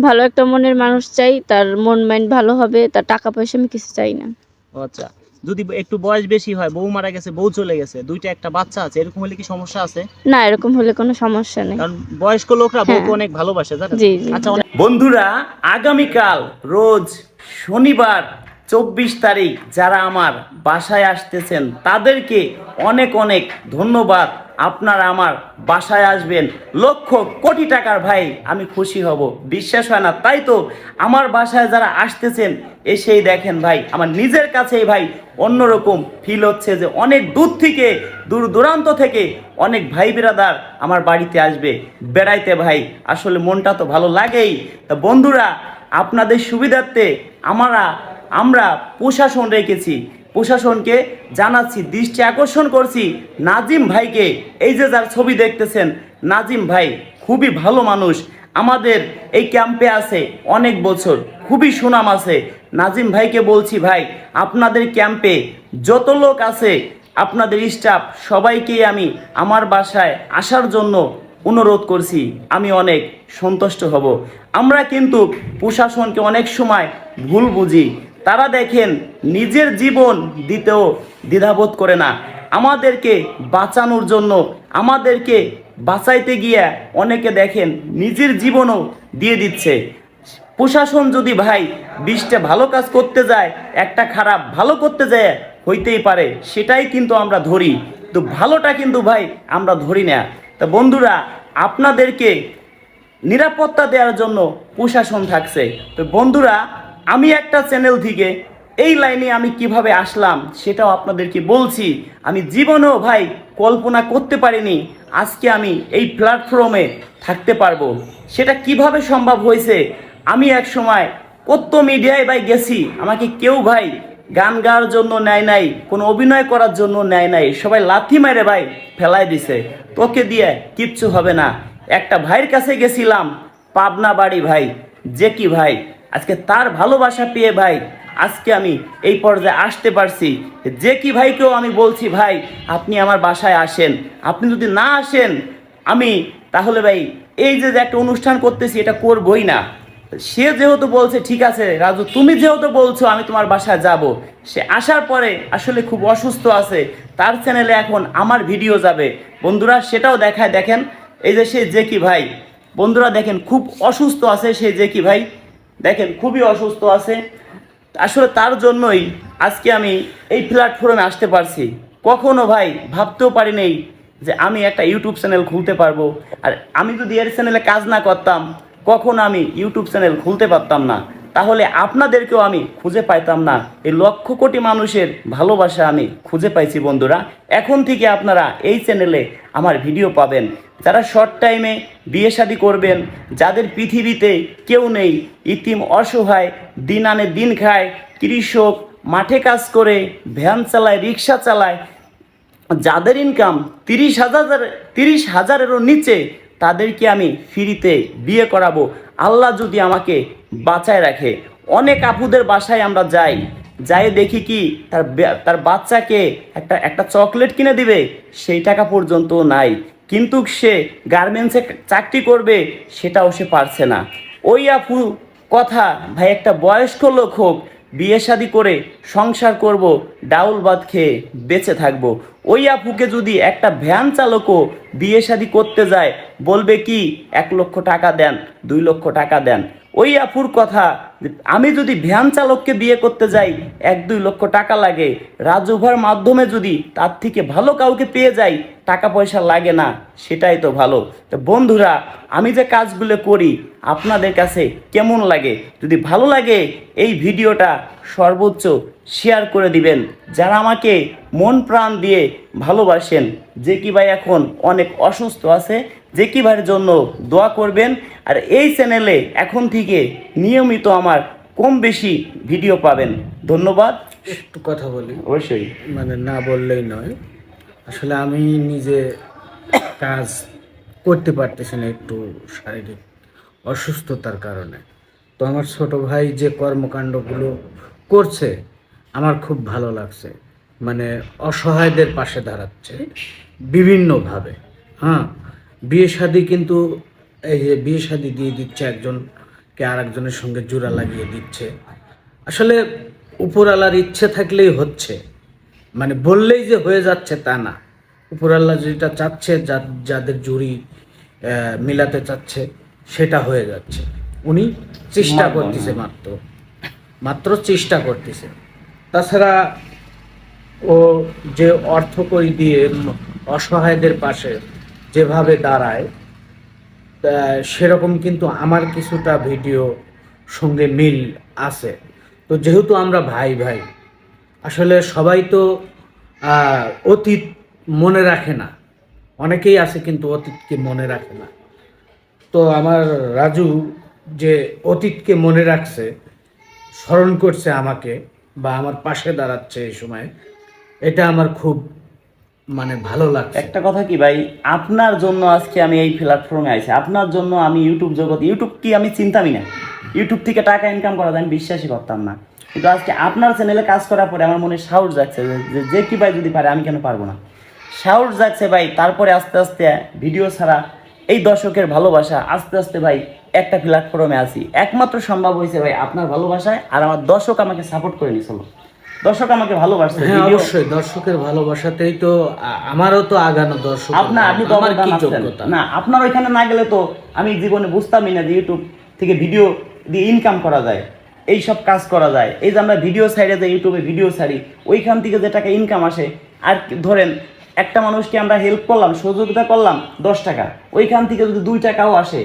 ভালো একটা মনের মানুষ চাই তার মন মাইন্ড ভালো হবে তার টাকা পয়সা আমি কিছু চাই না। আচ্ছা যদি একটু বয়স বেশি হয় বউ মারা গেছে বউ চলে গেছে দুইটা একটা বাচ্চা আছে এরকম হলে কি সমস্যা আছে? না এরকম হলে কোনো সমস্যা নেই। কারণ বয়স্ক লোকরা বউকে হ্যাঁ। অনেক ভালোবাসে জানেন? জি। আচ্ছা অনেক- বন্ধুরা আগামীকাল রোজ শনিবার চব্বিশ তারিখ যারা আমার বাসায় আসতেছেন তাদেরকে অনেক অনেক ধন্যবাদ। আপনারা আমার বাসায় আসবেন। লক্ষ কোটি টাকার ভাই, আমি খুশি হব। বিশ্বাস হয় না, তাই তো আমার বাসায় যারা আসতেছেন, এসেই দেখেন ভাই, আমার নিজের কাছেই ভাই, অন্যরকম ফিল হচ্ছে যে অনেক দূর থেকে, দূর দূরান্ত থেকে অনেক ভাই বিরাদার আমার বাড়িতে আসবে। বেড়াইতে ভাই, আসলে মনটা তো ভালো লাগেই। তা বন্ধুরা, আপনাদের সুবিধার্থে আমরা আমরা প্রশাসন রেখেছি। প্রশাসনকে জানাচ্ছি, দৃষ্টি আকর্ষণ করছি। নাজিম ভাইকে এই যে যার ছবি দেখতেছেন, নাজিম ভাই খুবই ভালো মানুষ। আমাদের এই ক্যাম্পে আছে অনেক বছর, খুবই সুনাম আছে। নাজিম ভাইকে বলছি, ভাই, আপনাদের ক্যাম্পে যত লোক আছে, আপনাদের স্টাফ, সবাইকেই আমি আমার বাসায় আসার জন্য অনুরোধ করছি। আমি অনেক সন্তুষ্ট হব। আমরা কিন্তু প্রশাসনকে অনেক সময় ভুল বুঝি। তারা দেখেন নিজের জীবন দিতেও দ্বিধাবোধ করে না। আমাদেরকে বাঁচানোর জন্য, আমাদেরকে বাঁচাইতে গিয়ে অনেকে দেখেন নিজের জীবনও দিয়ে দিচ্ছে। প্রশাসন যদি ভাই বিশটা ভালো কাজ করতে যায়, একটা খারাপ ভালো করতে যায়, হইতেই পারে, সেটাই কিন্তু আমরা ধরি। তো ভালোটা কিন্তু ভাই আমরা ধরি না। তা বন্ধুরা, আপনাদেরকে নিরাপত্তা দেওয়ার জন্য প্রশাসন থাকছে। তো বন্ধুরা আমি একটা চ্যানেল থেকে এই লাইনে আমি কীভাবে আসলাম সেটাও আপনাদেরকে বলছি। আমি জীবনেও ভাই কল্পনা করতে পারিনি আজকে আমি এই প্ল্যাটফর্মে থাকতে পারব। সেটা কীভাবে সম্ভব হয়েছে? আমি এক সময় কত মিডিয়ায় ভাই গেছি, আমাকে কেউ ভাই গান গাওয়ার জন্য নেয় নাই, কোনো অভিনয় করার জন্য নেয় নাই, সবাই লাথি মেরে ভাই ফেলাই দিছে। তোকে দিয়ে কিচ্ছু হবে না। একটা ভাইয়ের কাছে গেছিলাম, পাবনা বাড়ি ভাই, যে কি ভাই? আজকে তার ভালোবাসা পেয়ে ভাই, আজকে আমি এই পর্যায়ে আসতে পারছি। যে কি ভাইকেও আমি বলছি, ভাই, আপনি আমার বাসায় আসেন। আপনি যদি না আসেন, আমি তাহলে ভাই এই যে একটা অনুষ্ঠান করতেছি, এটা করবই না। সে যেহেতু বলছে, ঠিক আছে, রাজু, তুমি যেহেতু বলছো, আমি তোমার বাসায় যাব। সে আসার পরে আসলে খুব অসুস্থ আছে। তার চ্যানেলে এখন আমার ভিডিও যাবে। বন্ধুরা, সেটাও দেখায় দেখেন। এই যে সে জেকি ভাই, বন্ধুরা দেখেন, খুব অসুস্থ আছে সে জেকি ভাই। দেখেন, খুবই অসুস্থ আছে। আসলে তার জন্যই আজকে আমি এই প্ল্যাটফর্মে আসতে পারছি। কখনো ভাই ভাবতেও পারি নেই যে আমি একটা ইউটিউব চ্যানেল খুলতে পারব। আর আমি যদি এর চ্যানেলে কাজ না করতাম, কখনো আমি ইউটিউব চ্যানেল খুলতে পারতাম না। তাহলে আপনাদেরকেও আমি খুঁজে পাইতাম না। এই লক্ষ কোটি মানুষের ভালোবাসা আমি খুঁজে পাইছি বন্ধুরা। এখন থেকে আপনারা এই চ্যানেলে আমার ভিডিও পাবেন। যারা শর্ট টাইমে বিয়ে শাদী করবেন, যাদের পৃথিবীতে কেউ নেই, ইতিম অসহায়, দিন আনে দিন খায়, কৃষক, মাঠে কাজ করে, ভ্যান চালায়, রিক্সা চালায়, যাদের ইনকাম তিরিশ হাজার, তিরিশ হাজারেরও নিচে, তাদেরকে আমি ফ্রিতে বিয়ে করাবো। আল্লাহ যদি আমাকে বাঁচায় রাখে। অনেক আপুদের বাসায় আমরা যাই। যাই দেখি কি তার তার বাচ্চাকে একটা একটা চকলেট কিনে দিবে, সেই টাকা পর্যন্ত নাই। কিন্তু সে গার্মেন্টসে চাকরি করবে, সেটাও সে পারছে না। ওই আপু কথা, ভাই, একটা বয়স্ক লোক হোক, বিয়ে শাদি করে সংসার করব, ডাউল ভাত খেয়ে বেঁচে থাকব। ওই আপুকে যদি একটা ভ্যান চালকও বিয়ে শাদি করতে যায়, বলবে কি, এক লক্ষ টাকা দেন, দুই লক্ষ টাকা দেন। ওই আপুর কথা, আমি যদি ভ্যান চালককে বিয়ে করতে যাই, এক দুই লক্ষ টাকা লাগে। রাজুভার মাধ্যমে যদি তার থেকে ভালো কাউকে পেয়ে যাই, টাকা পয়সা লাগে না, সেটাই তো ভালো। তো বন্ধুরা, আমি যে কাজগুলো করি, আপনাদের কাছে কেমন লাগে? যদি ভালো লাগে, এই ভিডিওটা সর্বোচ্চ শেয়ার করে দিবেন। যারা আমাকে মন প্রাণ দিয়ে ভালোবাসেন, যে কি ভাই এখন অনেক অসুস্থ আছে যে কি ভাইয়ের জন্য দোয়া করবেন? আর এই চ্যানেলে এখন থেকে নিয়মিত আমার কম বেশি ভিডিও পাবেন। ধন্যবাদ। একটু কথা বলি। অবশ্যই। মানে না বললেই নয়। আসলে আমি নিজে কাজ করতে পারতেছি না একটু শারীরিক অসুস্থতার কারণে। তো আমার ছোট ভাই যে কর্মকাণ্ডগুলো করছে আমার খুব ভালো লাগছে। মানে অসহায়দের পাশে দাঁড়াচ্ছে। বিভিন্নভাবে হ্যাঁ? বিয়ে শাদি কিন্তু এই যে বিয়ে শাদি দিয়ে দিচ্ছে একজনকে কে আরেকজনের সঙ্গে জোড়া লাগিয়ে দিচ্ছে। আসলে উপরওয়ালার ইচ্ছে থাকলেই হচ্ছে। মানে বললেই যে হয়ে যাচ্ছে তা না। উপরওয়ালা যেটা চাচ্ছে যা- যাদের জুড়ি মিলাতে চাচ্ছে সেটা হয়ে যাচ্ছে। উনি চেষ্টা করতেছে মাত্র। মাত্র চেষ্টা করতেছে। তাছাড়া ও যে অর্থ করি দিয়ে অসহায়দের পাশে যেভাবে দাঁড়ায় সেরকম কিন্তু আমার কিছুটা ভিডিও সঙ্গে মিল আছে। তো যেহেতু আমরা ভাই ভাই, আসলে সবাই তো অতীত মনে রাখে না। অনেকেই আছে কিন্তু অতীতকে মনে রাখে না। তো আমার রাজু যে অতীতকে মনে রাখছে, স্মরণ করছে আমাকে বা আমার পাশে দাঁড়াচ্ছে এই সময়, এটা আমার খুব মানে ভালো লাগছে। একটা কথা কি ভাই, আপনার জন্য আজকে আমি এই প্ল্যাটফর্মে আইছি। আপনার জন্য আমি ইউটিউব জগৎ ইউটিউব কি আমি চিন্তামই না। ইউটিউব থেকে টাকা ইনকাম করা আমি বিশ্বাসই করতাম না। কিন্তু আজকে আপনার চ্যানেলে কাজ করার পরে আমার মনে সাহস যাচ্ছে যে- যে কি ভাই যদি পারে, আমি কেন পারব না? সাহস যাচ্ছে ভাই, তারপরে আস্তে আস্তে ভিডিও ছাড়া এই দর্শকের ভালোবাসা আস্তে আস্তে ভাই একটা প্ল্যাটফর্মে আছি। একমাত্র সম্ভব হয়েছে ভাই আপনার ভালোবাসায় আর আমার দর্শক আমাকে সাপোর্ট করে নিছিল দর্শক আমাকে ভালোবাসছে হ্যাঁ অবশ্যই দর্শকের ভালোবাসাতেই তো আমারও তো আগানো দর্শক আপনার আপনি তো আমার কি যোগ্যতা? না আপনার ওইখানে না গেলে তো আমি জীবনে বুঝতামই না যে ইউটিউব থেকে ভিডিও দিয়ে ইনকাম করা যায় এই সব কাজ করা যায়। এই যে আমরা ভিডিও সাইডে ইউটিউবে ভিডিও ছাড়ি ওইখান থেকে যে টাকা ইনকাম আসে আর ধরেন একটা মানুষকে আমরা হেল্প করলাম সহযোগিতা করলাম দশ টাকা। ওইখান থেকে যদি দুই টাকাও আসে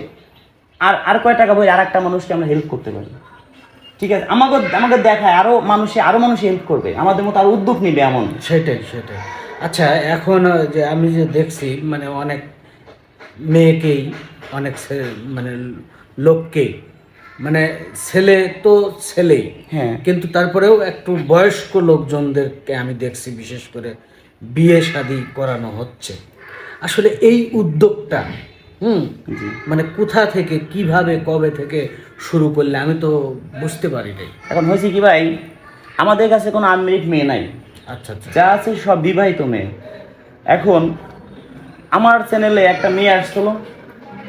আর আর কয় টাকা বই আর একটা মানুষকে আমরা হেল্প করতে পারি? ঠিক আছে? আমাকে আমাকে দেখায় আরও মানুষে আরও মানুষ হেল্প করবে। আমাদের মতো আরও উদ্যোগ নিবে এমন। সেটাই সেটাই। আচ্ছা এখন যে আমি যে দেখছি মানে অনেক মেয়েকেই অনেক মানে লোককেই মানে ছেলে তো ছেলেই হ্যাঁ। কিন্তু তারপরেও একটু বয়স্ক লোকজনদেরকে আমি দেখছি বিশেষ করে বিয়ে শাদি করানো হচ্ছে। আসলে এই উদ্যোগটা হুম? মানে কোথা থেকে কীভাবে কবে থেকে শুরু করলে আমি তো বুঝতে পারি নাই। এখন হয়েছে কি ভাই আমাদের কাছে কোনো আনমেরিড মেয়ে নাই। আচ্ছা আচ্ছা। যা আছে সব বিবাহিত মেয়ে। এখন আমার চ্যানেলে একটা মেয়ে আসছিল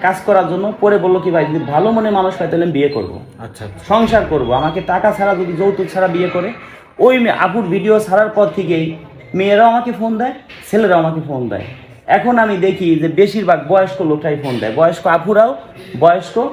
কাজ করার জন্য পরে বলল কি ভাই যদি ভালো মনে মানুষ পাই তাহলে বিয়ে করব। আচ্ছা আচ্ছা। সংসার করব। আমাকে টাকা ছাড়া যদি যৌতুক ছাড়া বিয়ে করে ওই মেয়ে- আপুর ভিডিও ছাড়ার পর থেকেই মেয়েরাও আমাকে ফোন দেয় ছেলেরাও আমাকে ফোন দেয়। এখন আমি দেখি যে বেশিরভাগ বয়স্ক লোকটাই ফোন দেয়। বয়স্ক আপুরাও বয়স্ক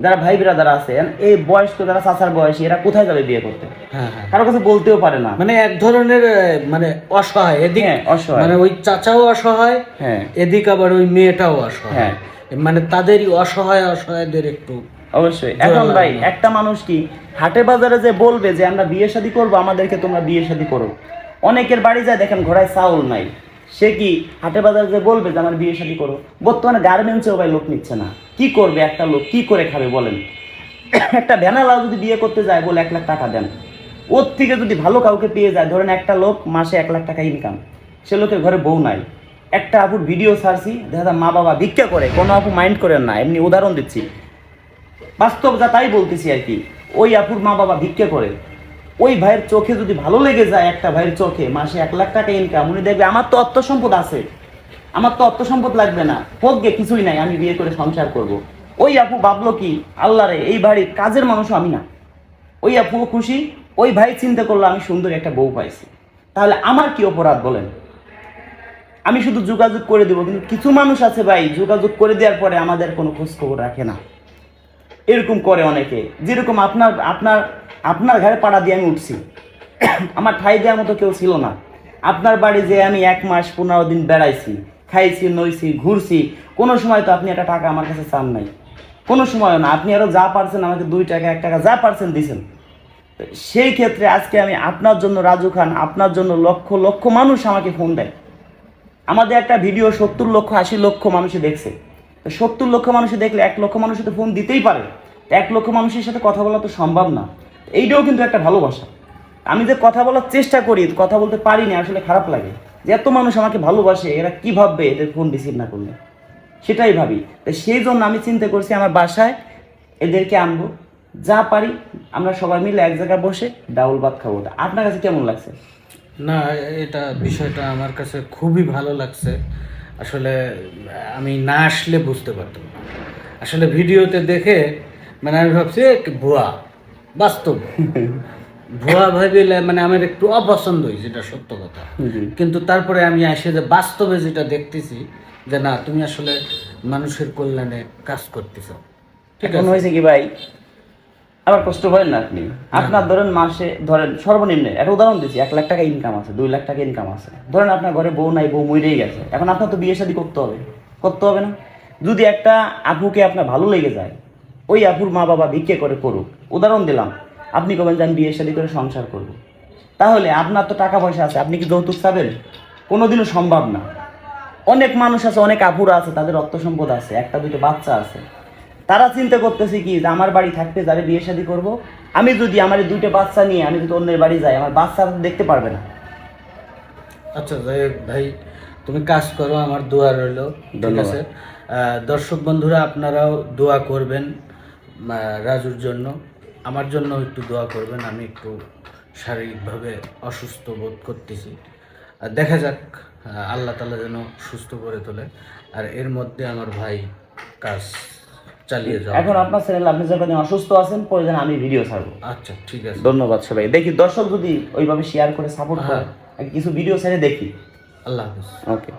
যারা ভাই যারা আছে এই বয়স্ক যারা চাচার বয়সী এরা কোথায় যাবে বিয়ে করতে? হ্যাঁ হ্যাঁ। কারও কাছে বলতেও পারে না। মানে এক ধরনের মানে অসহায়। এদিক হ্যাঁ, অসহায়। মানে ওই চাচাও অসহায় হ্যাঁ। এদিক আবার ওই মেয়েটাও অসহায়। হ্যাঁ। মানে তাদেরই অসহায় অসহায়দের একটু অবশ্যই। এখন ভাই একটা মানুষ কি হাটে বাজারে যে বলবে যে আমরা বিয়ে শাদী করব আমাদেরকে তোমরা বিয়ে শাদী করো। অনেকের বাড়ি যায় দেখেন ঘোড়ায় চাউল নাই। সে কি হাটে বাজারে যে বলবে যে আমার বিয়ে শাদী করো? বর্তমানে গার্মেন্টসেও ভাই লোক নিচ্ছে না। কি করবে একটা লোক? কি করে খাবে বলেন? একটা ভ্যানালাও যদি বিয়ে করতে যায়, বলে এক লাখ টাকা দেন। ওর থেকে যদি ভালো কাউকে পেয়ে যায়, ধরেন একটা লোক মাসে এক লাখ টাকা ইনকাম সে লোকের ঘরে বউ নাই। একটা আপুর ভিডিও ছাড়ছি, দেখা মা বাবা ভিক্ষা করে, কোনো আপু মাইন্ড করেন না, এমনি উদাহরণ দিচ্ছি। বাস্তব যা তাই বলতেছি আর কি, ওই আপুর মা বাবা ভিক্ষা করে। ওই ভাইয়ের চোখে যদি ভালো লেগে যায়, একটা ভাইয়ের চোখে মাসে এক লাখ টাকা ইনকাম উনি দেখবে আমার তো অর্থ সম্পদ আছে। আমার তো অর্থ সম্পদ লাগবে না। হোক গে কিছুই নাই, আমি বিয়ে করে সংসার করব। ওই আপু ভাবলো কি, আল্লাহরে, এই বাড়ির কাজের মানুষও আমি না। ওই আপুও খুশি, ওই ভাই চিন্তা করল, আমি সুন্দর একটা বউ পাইছি। তাহলে আমার কি অপরাধ বলেন? আমি শুধু যোগাযোগ করে দেবো, কিন্তু কিছু মানুষ আছে ভাই, যোগাযোগ করে দেওয়ার পরে আমাদের কোনো খোঁজ খবর রাখে না। এরকম করে অনেকে। যেরকম আপনার আপনার আপনার ঘরে পাড়া দিয়ে আমি উঠছি। আমার ঠাই দেওয়ার মতো কেউ ছিল না। আপনার বাড়ি যে আমি এক মাস পনেরো দিন বেড়াইছি। খাইছি, নইছি, ঘুরছি, কোনো সময় তো আপনি একটা টাকা আমার কাছে চান নাই। কোনো সময় না, আপনি আরও যা পারছেন আমাকে দুই টাকা, এক টাকা যা পারছেন দিছেন। সেই ক্ষেত্রে আজকে আমি আপনার জন্য রাজু খান, আপনার জন্য লক্ষ লক্ষ মানুষ আমাকে ফোন দেয়। আমাদের একটা ভিডিও সত্তর লক্ষ, আশি লক্ষ মানুষে দেখছে। সত্তর লক্ষ মানুষে দেখলে এক লক্ষ মানুষের তো ফোন দিতেই পারে। এক লক্ষ মানুষের সাথে কথা বলা তো সম্ভব না। এইটাও কিন্তু একটা ভালোবাসা। আমি যে কথা বলার চেষ্টা করি, কথা বলতে পারি না, আসলে খারাপ লাগে। যে এত মানুষ আমাকে ভালোবাসে এরা কি ভাববে? এদের ফোন রিসিভ না করলে? সেটাই ভাবি। তাই সেই জন্য আমি চিন্তা করছি আমার বাসায় এদেরকে আনব। যা পারি আমরা সবাই মিলে এক জায়গায় বসে ডাউল ভাত খাব। আপনার কাছে কেমন লাগছে? না এটা বিষয়টা আমার কাছে খুবই ভালো লাগছে। আসলে আমি না আসলে বুঝতে পারতাম না। আসলে ভিডিওতে দেখে মানে আমি ভাবছি ভুয়া। বাস্তব। ভুয়া ভাবিলে মানে আমার একটু অপছন্দ হয়েছে যেটা সত্য কথা। কিন্তু তারপরে আমি এসে যে বাস্তবে যেটা দেখতেছি যে না তুমি আসলে মানুষের কল্যাণে কাজ করতেছ। ঠিক এখন হয়েছে কি ভাই আবার কষ্ট করেন না আপনি। আপনার ধরেন মাসে ধরেন সর্বনিম্ন একটা উদাহরণ দিচ্ছি এক লাখ টাকা ইনকাম আছে দুই লাখ টাকা ইনকাম আছে। ধরেন আপনার ঘরে বউ নাই বউ মরেই গেছে। এখন আপনার তো বিয়ে শাদী করতে হবে। করতে হবে না। যদি একটা আপুকে আপনার ভালো লেগে যায় ওই আপুর মা বাবা ভিক্ষে করে করুক। উদাহরণ দিলাম আপনি কবেন যে আমি বিয়ে শাদী করে সংসার করব? তাহলে আপনার তো টাকা পয়সা আছে আপনি কি যৌতুক চাবেন? কোনোদিনও সম্ভব না। অনেক মানুষ আছে অনেক আপুরা আছে তাদের অর্থ সম্পদ আছে একটা দুটো বাচ্চা আছে। তারা চিন্তা করতেছে কি যে আমার বাড়ি থাকতে যারে বিয়ে শাদী করব আমি যদি আমার দুইটা বাচ্চা নিয়ে আমি যদি অন্যের বাড়ি যাই আমার বাচ্চা দেখতে পারবে না। আচ্ছা যাই হোক ভাই তুমি কাজ করো আমার দোয়া রইল ঠিক। আছে? দর্শক বন্ধুরা আপনারাও দোয়া করবেন রাজুর জন্য। আমার জন্য একটু দোয়া করবেন আমি একটু শারীরিকভাবে অসুস্থ বোধ করতেছি। আর দেখা যাক আল্লাহ তালা যেন সুস্থ করে তোলে। আর এর মধ্যে আমার ভাই কাজ চালিয়ে যাও এখন আপনার চ্যানেল আপনি যখন অসুস্থ আছেন প্রয়োজন আমি ভিডিও ছাড়বো। আচ্ছা ঠিক আছে। ধন্যবাদ সবাই। দেখি দর্শক যদি ওইভাবে শেয়ার করে সাপোর্ট করে হ্যাঁ। কিছু ভিডিও ছেড়ে দেখি। আল্লাহ হাফিজ। ওকে